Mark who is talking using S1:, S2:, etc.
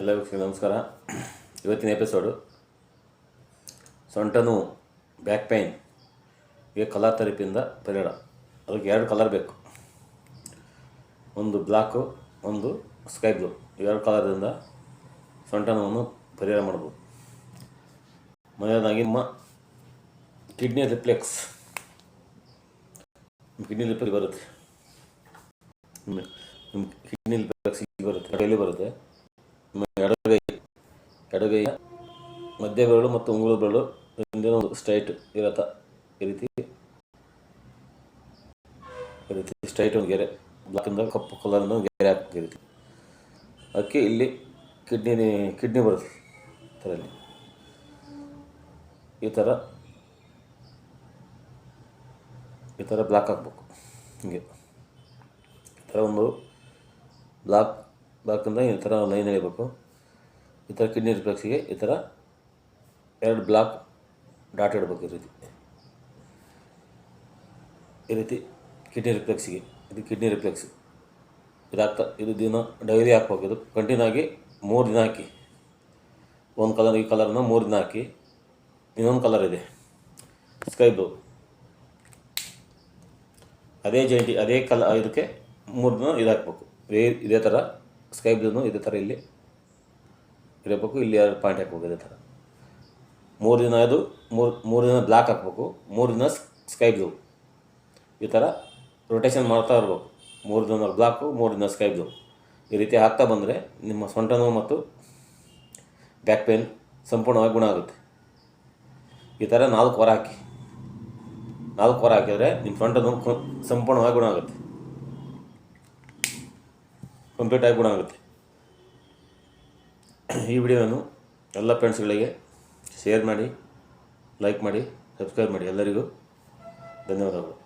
S1: ಎಲ್ಲರಿಗೂ ನಮಸ್ಕಾರ. ಇವತ್ತಿನ ಎಪಿಸೋಡು ಸೊಂಟ ನೋವು ಬ್ಯಾಕ್ ಪೈನ್ ಈಗ ಕಲರ್ ಥೆರಪಿಯಿಂದ ಪರಿಹಾರ. ಅದಕ್ಕೆ ಎರಡು ಕಲರ್ ಬೇಕು. ಒಂದು ಬ್ಲ್ಯಾಕು ಒಂದು ಸ್ಕೈ ಬ್ಲೂ ಎರಡು ಕಲರಿಂದ ಸೊಂಟ ನೋವನ್ನು ಪರಿಹಾರ ಮಾಡ್ಬೋದು. ಮೊದಲನೇದಾಗಿ, ನಿಮ್ಮ ಕಿಡ್ನಿ ರಿಫ್ಲೆಕ್ಸ್ ಕಿಡ್ನಿ ರಿಫ್ಲೆಕ್ಸ್ ಬರುತ್ತೆ. ನಿಮ್ಮ ಕಿಡ್ನಿ ರಿಫ್ಲೆಕ್ಸ್ ಬರುತ್ತೆ ಕೈಯಲ್ಲಿ ಬರುತ್ತೆ ನಿಮ್ಮ ಎಡಗೈ ಮಧ್ಯ ಬೆರಳು ಮತ್ತು ಉಂಗುಳು ಬೆರಳು ಹಿಂದಿನ ಒಂದು ಸ್ಟ್ರೈಟ್ ಇರತ್ತ ಈ ರೀತಿ. ಈ ರೀತಿ ಸ್ಟ್ರೈಟ್ ಒಂದು ಗೆರೆ ಬ್ಲಾಕಿಂದ ಕಪ್ಪು ಕಲರ್ ಒಂದು ಗೆರೆ ಹಾಕಿ ರೀತಿ. ಇಲ್ಲಿ ಕಿಡ್ನಿ ಕಿಡ್ನಿ ಬರುತ್ತೆ ಈ ಥರ ಈ ಥರ ಬ್ಲಾಕ್ ಹಾಕ್ಬೇಕು, ಹಿಂಗೆ. ಈ ಥರ ಒಂದು ಬ್ಲಾಕ್ ಬ್ಲಾಕಿಂದ ಈ ಥರ ಲೈನ್ ಎಳಿಬೇಕು. ಈ ಥರ ಕಿಡ್ನಿ ರಿಫ್ಲೆಕ್ಸಿಗೆ ಈ ಥರ ಎರಡು ಬ್ಲಾಕ್ ಡಾಟ್ ಇಡಬೇಕು ಈ ರೀತಿ. ಈ ರೀತಿ ಕಿಡ್ನಿ ರಿಫ್ಲೆಕ್ಸಿಗೆ ಇದು ಕಿಡ್ನಿ ರಿಫ್ಲೆಕ್ಸ್ ಇದಾಗ್ತಾ, ಇದು ದಿನ ಡೈಲಿ ಹಾಕ್ಬೇಕು ಇದು. ಕಂಟಿನ್ಯೂ ಆಗಿ ಮೂರು ದಿನ ಹಾಕಿ. ಒಂದು ಕಲರ್, ಈ ಕಲರ್ನ ಮೂರು ದಿನ ಹಾಕಿ. ಇನ್ನೊಂದು ಕಲರ್ ಇದೆ. Sky blue. ಅದೇ ಜೈಂಟಿ, ಅದೇ ಕಲ, ಇದಕ್ಕೆ ಮೂರು ದಿನ ಇದು ಹಾಕ್ಬೇಕು ಇದೇ ಇದೇ ಥರ ಸ್ಕೈ ಬ್ಲೂನು ಇದೇ ಥರ ಇಲ್ಲಿ ಇರಬೇಕು, ಇಲ್ಲಿ ಎರಡು ಪಾಯಿಂಟ್ ಹಾಕ್ಬೇಕು ಇದೇ ಥರ. ಮೂರು ದಿನ ಅದು ಮೂರು ಮೂರು ದಿನ ಬ್ಲ್ಯಾಕ್ ಹಾಕ್ಬೇಕು, ಮೂರು ದಿನ ಸ್ಕೈ ಬ್ಲೂ ಈ ಥರ ರೊಟೇಷನ್ ಮಾಡ್ತಾ ಇರಬೇಕು. ಮೂರು ದಿನ ಬ್ಲಾಕು ಮೂರು ದಿನ ಸ್ಕೈ ಬ್ಲೂ ಈ ರೀತಿ ಹಾಕ್ತಾ ಬಂದರೆ ನಿಮ್ಮ ಸೊಂಟ ನೋವು ಮತ್ತು ಬ್ಯಾಕ್ ಪೇನ್ ಸಂಪೂರ್ಣವಾಗಿ ಗುಣ ಆಗುತ್ತೆ. ಈ ಥರ ನಾಲ್ಕು ವಾರ ಹಾಕಿ. ನಾಲ್ಕು ವಾರ ಹಾಕಿದರೆ ನಿಮ್ಮ ಸೊಂಟ ನೋವು ಸಂಪೂರ್ಣವಾಗಿ ಗುಣ ಆಗುತ್ತೆ. ಕಂಪ್ಲೀಟಾಗಿ ಗುಣ ಆಗುತ್ತೆ. ಈ ವಿಡಿಯೋವನ್ನು ಎಲ್ಲ ಫ್ರೆಂಡ್ಸ್ಗಳಿಗೆ ಶೇರ್ ಮಾಡಿ ಲೈಕ್ ಮಾಡಿ ಸಬ್ಸ್ಕ್ರೈಬ್ ಮಾಡಿ ಎಲ್ಲರಿಗೂ ಧನ್ಯವಾದಗಳು.